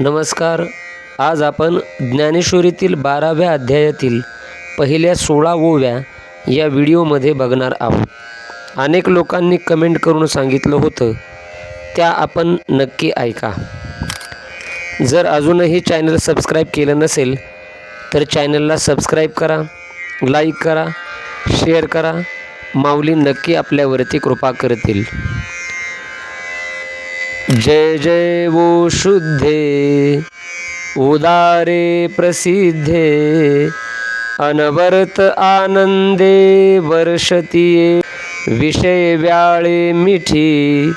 नमस्कार. आज आपण ज्ञानेश्वरीतील बाराव्या अध्यायातील पहिल्या सोळा ओव्या या व्हिडिओमध्ये बघणार आहोत. अनेक लोकांनी कमेंट करून सांगितलं होतं. त्या आपण नक्की ऐका. जर अजूनही चॅनल सबस्क्राईब केलं नसेल तर चॅनलला सबस्क्राईब करा लाईक करा शेअर करा. माऊली नक्की आपल्यावरती कृपा करतील. जय जय वो शुद्धे उदारे प्रसिद्धे अनवरत आनंदे वर्षतीये विषय व्याळे मिठी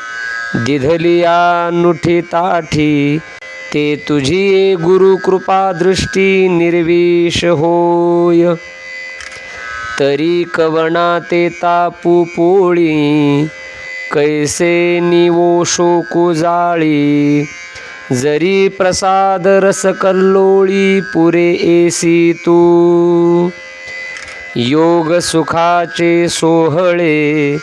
दिधलिया नुठी ताठी ते तुझी गुरु कृपा दृष्टी निर्विष होय. तरी कवना ते तापू पोळी कैसे निवो शोकू जाळी जरी प्रसाद रस कल्लोळी पुरे एसी तू। योग सुखाचे सोहळे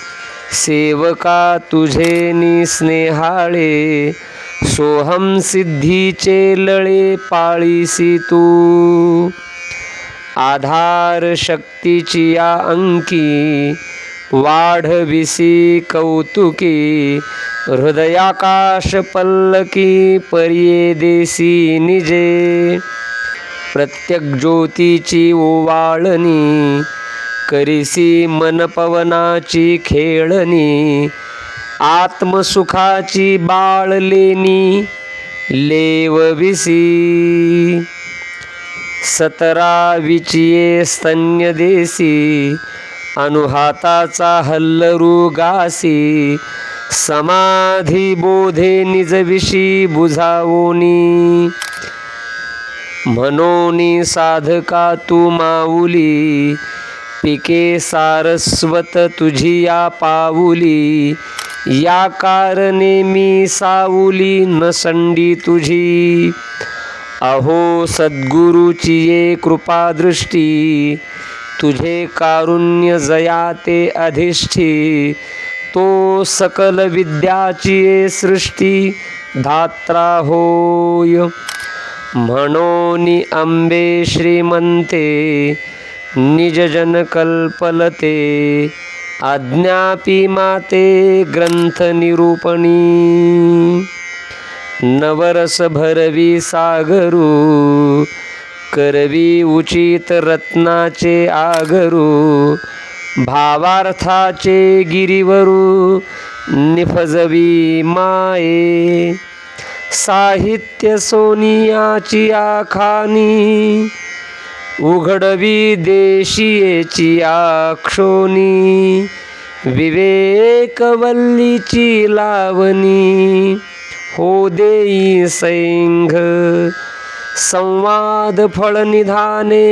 सेवका तुझे निस्नेहाळे सोहम सिद्धीचे लळे पाळीसी तू। आधार शक्तीची या अंकी वाढविसी कौतुकी हृदयाकाश पल्लकी पर्ये देसी निजे. प्रत्येक ज्योतीची ओवाळणी करिसी मनपवनाची खेळणी आत्मसुखाची बाळलेनी लेवविसी. सतरा विचिये स्तन्य देसी अनुहाताचा हल्लरू गासी समाधी बोधे निजविषी बुझावोनी. म्हणोनी साधका तू माऊली पिके सारस्वत तुझी या पाऊली. या कारणे मी साऊली नसंडी तुझी. अहो सद्गुरूची ये कृपादृष्टी तुझे कारुण्य जयाते अधिष्ठी. तो सकल विद्याची सृष्टी. धात्रा होय. म्हणून अंबे श्रीमंते. निजजनकल्पलते आज्ञापी माते ग्रंथ निरूपणी. नवरस भरवी सागरू. करवी उचित रत्नाचे आगरू भावार्थाचे गिरीवरू निफजवी माये. साहित्य सोनियाची आखानी उघडवी देशीयेची आक्षोनी विवेकवल्लीची लावणी. हो देई सैंघ संवाद फळनिधाने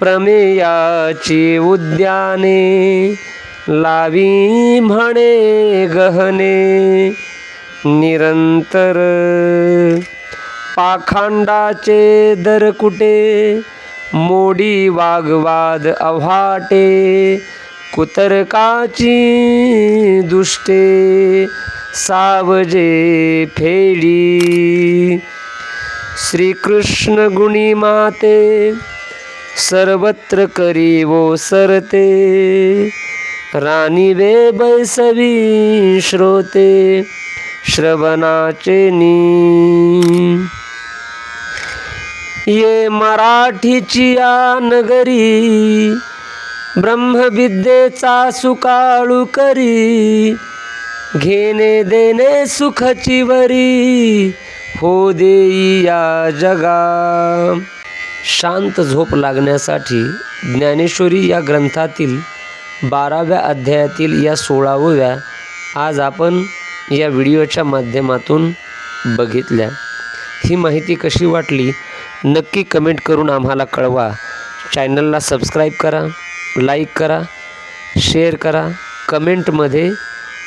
प्रमेयाची उद्याने लावी म्हणे गहने निरंतर पाखांडाचे दरकुटे मोडी वागवाद अव्हाटे कुतरकाची दुष्टे सावजे फेडी. श्रीकृष्ण गुणी माते सर्वत्र करी वो सरते. राणी वे बैसवी श्रोते श्रवणाचे नी. ये मराठीची या नगरी ब्रह्मविद्येचा सुकाळू करी घेणे देणे सुखची वरी हो देई या जगा. शांत झोप लागण्यासाठी ज्ञानेश्वरी या ग्रंथातील बाराव्या अध्यायातील या सोळाव्या आज आपण या व्हिडिओच्या माध्यमातून बघितल्या. ही माहिती कशी वाटली नक्की कमेंट करून आम्हाला कळवा. चॅनलला सबस्क्राईब करा लाईक करा शेअर करा. कमेंटमध्ये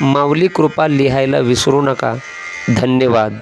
माऊली कृपा लिहायला विसरू नका. धन्यवाद.